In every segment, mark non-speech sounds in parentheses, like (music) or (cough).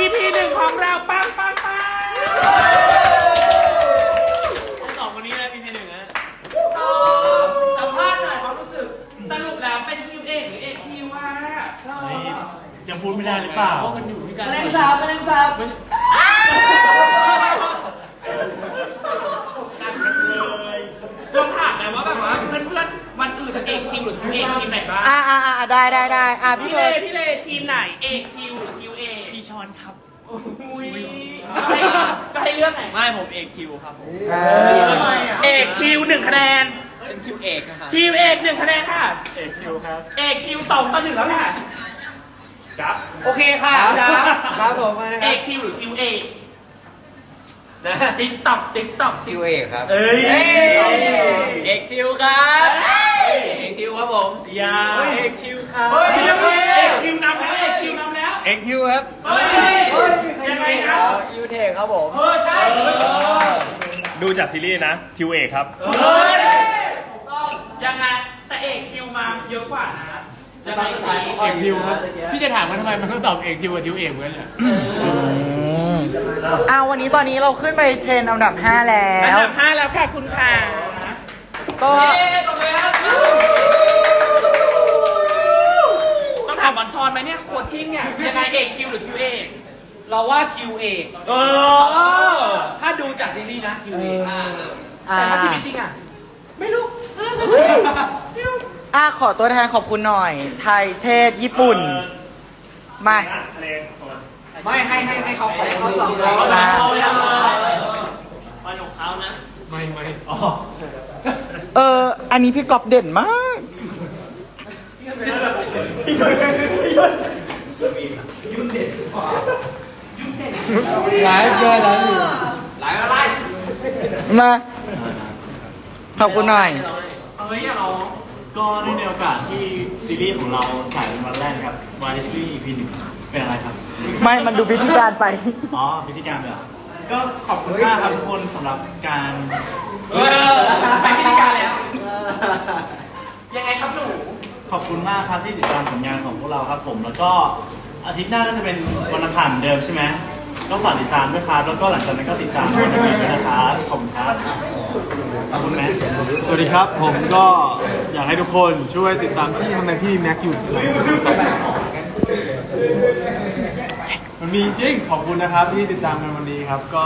EP หนึ่งของเราปังปังปังสองวันนี้นะ EP หนึ่งนะตอบสัมภาษณ์หน่อยความรู้สึก สรุปแล้วเป็นคิวเอกหรือเอกทีมว่านี่ยังพูดไม่ได้หรือเปล่า พวกมันอยู่ด้วยกันแมลงสาบแมลงสาบลองถามหน่อยว่าแบบว่าเพื่อนๆวันอื่นเอกทีมหรือเอกทีมไหนบ้างอ่าอ่าอ่าได้ได้ได้อ่าพี่เลพี่เลทีมไหนเอกทีม ลือกไหนไม่ผมเอกคิวครับผมอ่าเอกคิวหนึ่งคะแนนเป็นคิวเอกนะครับคิวเอกหนึ่งคะแนนค่ะเอกคิวครับเอกคิวสองต่อหนึ่งแล้วค่ะครับโอเคค่ะจ้าครับผมมานะคเอรับกคิวหรือคิวเอนะติ๊กต็อกติ๊กต็อก คิวเอกครับ เอ้ย เอกคิวครับ เอกคิวครับผมอย่าเอกคิวครับำแล้วเอกคิวครับเฮ้ยยังไงนะยูเทคครับผมเออใช่ดูจากซีรีส์นะคิวเอกครับ เฮ้ยยังไงแต่เอกคิวมาเยอะกว่านะยังไงสิเอกคิวครับพี่จะถามว่าทำไมมันต้องตอบเอกคิวกับคิวเอกเหมือนกันเหรอเอาวันนี้ตอนนี้เราขึ้นไปเทรนอันดับ 5 แล้อันวดับห้าแล้วค่ะคุณค่ะก็ ไหมเนี่ยโคชชิ่งเนี่ยยังไงเอกคิวหรือคิวเอกเราว่าคิวเอกเออ ถ้าดูจากซีรีส์นะคิวเอกอ่าแต่ถ้าชีวิตจริงอะ ไม่รู้อะขอตัวแทนขอบคุณหน่อย ไทยเทศญี่ปุ่น มาเพลงโซนไม่ให้ให้ให้เขาขอบคุณเอามาเอาเลยเอาเลยวันของเขานะ ไม่ไม่อ๋อเออ อันนี้พี่กอบเด่นมาก ไลฟ์ด้วยไลฟ์อยู่หลายอะไรมาขอบคุณหน่อย เอาไว้อย่าร้องก็เนื่องในโอกาสที่ซีรีส์ของเราฉายเป็นวันแรกครับวาริสลี่ EP หนึ่งเป็นอะไรครับ ไม่ มันดูพิธีการไป อ๋อพิธีการเลยเหรอก็ขอบคุณมากครับทุกคนสำหรับการ เออไปพิธีการแล้ว ยังไงครับหนู ขอบคุณมากครับที่ติดตามผลงานของพวกเราครับ ผมแล้วก็อาทิตย์หน้าก็จะเป็นวันอังคารเหมือนเดิมใช่ไหมก็ฝากติดตามด้วยครับแล้วก็หลังจากนั้นก็ติดตามวันอื่นด้วยนะครับขอบคุณครับขอบคุณแม่สวัสดีครับ ผมก็อยากให้ทุกคนช่วยติดตามที่ทำไมพี่แม็กอยู่มันมีจริงขอบคุณนะครับที่ติดตามกันวันนี้ครับ ก็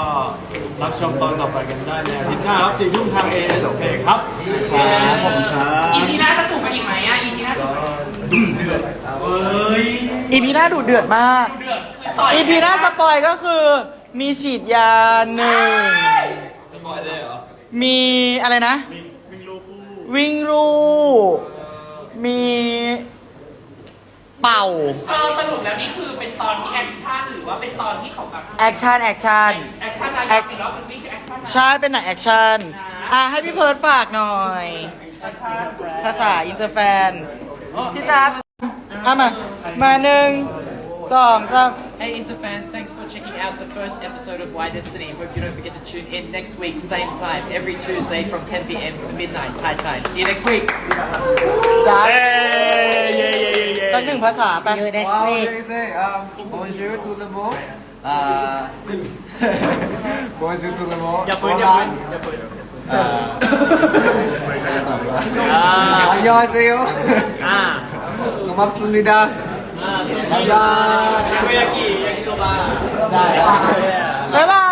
รับชมตอนต่อไปกันได้ในอาทิตย์หน้าครับสี่ทุ่มทาง AS เพครับครับขอบคุณครับอีพีหน้าจะถูกกันอีกไหมอะอีพีหน้าจะดุเดือดเอ้ย อีพีหน้าดูเดือดมาก เดือดคือต่อยอีพีหน้าสปอยก็คือมีฉีดยาหนึ่งมีอะไรนะ วิ่งลูกคู่วิ่งรูมีเป่า เออสรุปแล้วนี่คือเป็นตอนที่แอคชั่นหรือว่าเป็นตอนที่เขาแบบแอคชั่น แอคชั่น แอคชั่นอะไรอีกแล้วนี่คือแอคชั่นใช่เป็นหนังแอคชั่น อะ ให้พี่เพิร์ดฝากหน่อย ภาษาอินเตอร์แฟน พี่จ๊บอะมา มาหนึ่งสองสาม Hey Interfans, thanks for checking out the first episode of Why Destiny. Hope you don't forget to tune in next week, same time, every Tuesday from 10 p.m. to midnight Thai time. See you next week. จ๊บ เย้เย้เย้เย้ สักหนึ่งภาษาไป Wow, what do you say? Um, bonjour tout le monde. Uh, (laughs) bonjour tout le monde. อย่าฝืนอย่าฝืนอย่าฝืน (laughs) (laughs) 아, 안녕하세요. อ่า 고맙습니다. บ๊ายบาย ยาโกยากิยากิโซบะ ได้ บ๊ายบาย